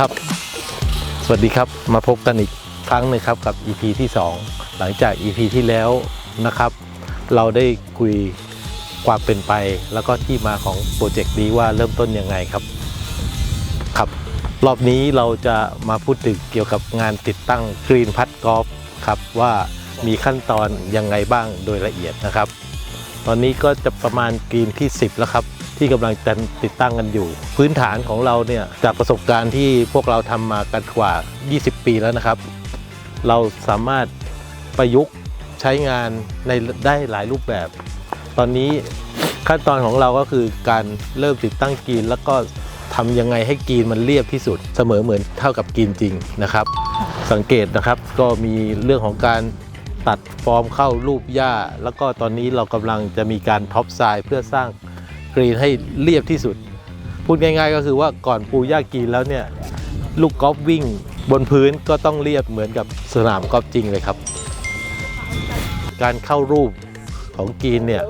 ครับ สวัสดีครับมาพบกันอีกครั้งหนึงครับกับ EP ที่ 2 หลังจาก EP ที่แล้วนะครับ เราได้คุยความเป็นไป แล้วก็ที่มาของโปรเจกต์นี้ว่าเริ่มต้นยังไงครับครับ รอบนี้เราจะมาพูดถึงเกี่ยวกับงานติดตั้งกรีนพัดกอล์ฟครับว่ามีขั้นตอนยังไงบ้างโดยละเอียดนะครับ ตอนนี้ก็จะประมาณกรีนที่ 10 แล้วครับ ที่กำลังจะติดตั้งกันอยู่ พื้นฐานของเราเนี่ยจากประสบการณ์ที่พวกเราทำมากันกว่า 20 ปีแล้วนะครับ เราสามารถประยุกต์ใช้งานในได้หลายรูปแบบ ตอนนี้ขั้นตอนของเราก็คือการเริ่มติดตั้งกรีนแล้วก็ทำยังไงให้กรีนมันเรียบที่สุดเสมอเหมือนเท่ากับกรีนจริงนะครับ สังเกตนะครับก็มีเรื่องของการตัดฟอร์มเข้ารูปหญ้า แล้วก็ตอนนี้เรากำลังจะมีการท็อปไซด์เพื่อสร้าง กรีนให้เรียบที่สุด พูดง่าย ๆ ก็คือว่าก่อนปูหญ้ากรีนแล้วเนี่ยลูกกอล์ฟวิ่งบนพื้นก็ต้องเรียบเหมือนกับสนามกอล์ฟจริงเลยครับ การเข้ารูปของกรีนเนี่ย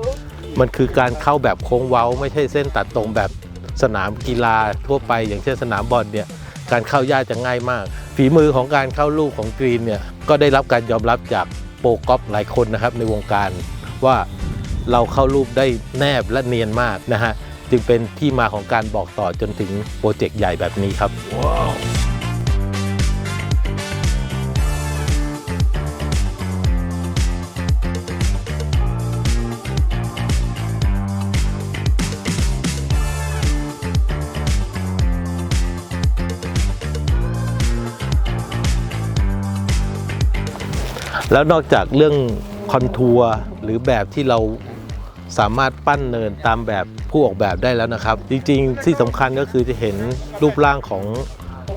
มันคือการเข้าแบบโค้งเว้า ไม่ใช่เส้นตัดตรงแบบสนามกีฬาทั่วไป อย่างเช่นสนามบอลเนี่ยการเข้ายาจะง่ายมาก ฝีมือของการเข้าลูกของกรีนเนี่ยก็ได้รับการยอมรับจากโปรกอล์ฟหลายคนนะครับในวงการว่า เราเข้ารูปได้แนบและเนียนมากนะฮะจึงเป็นที่มาของการบอกต่อจนถึงโปรเจกต์ใหญ่แบบนี้ครับแล้วนอกจากเรื่องคอนทัวร์หรือแบบที่เรา สามารถปั้นเนินตามแบบผู้ออกแบบได้แล้วนะครับ จริงๆ ที่สำคัญก็คือจะเห็นรูปร่างของ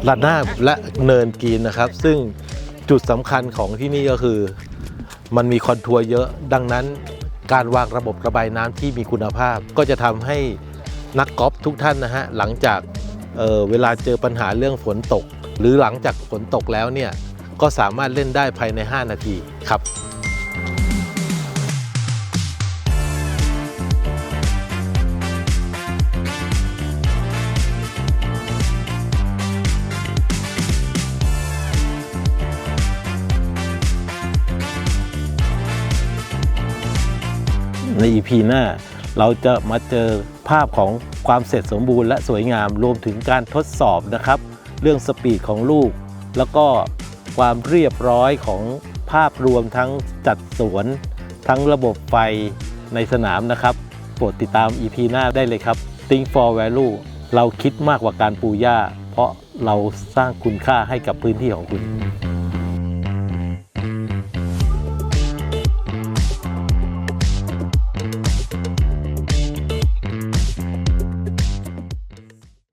ระนาบและเนินกีนนะครับ ซึ่งจุดสำคัญของที่นี่ก็คือ มันมีคอนทัวร์เยอะ ดังนั้นการวางระบบระบายน้ำที่มีคุณภาพ ก็จะทำให้นักกอล์ฟทุกท่านนะฮะหลังจากเออเวลาเจอปัญหาเรื่องฝนตก หรือหลังจากฝนตกแล้วเนี่ยก็สามารถเล่นได้ภายใน 5 นาทีครับ ใน EP หน้า เราจะมาเจอภาพของความเสร็จสมบูรณ์และสวยงามรวมถึงการทดสอบนะครับ เรื่องสปีดของลูก แล้วก็ความเรียบร้อยของภาพรวมทั้งจัดสวน ทั้งระบบไฟในสนามนะครับโปรดติดตาม EP หน้าได้เลยครับ Think for Value เราคิดมากกว่าการปูหญ้า เพราะเราสร้างคุณค่าให้กับพื้นที่ของคุณ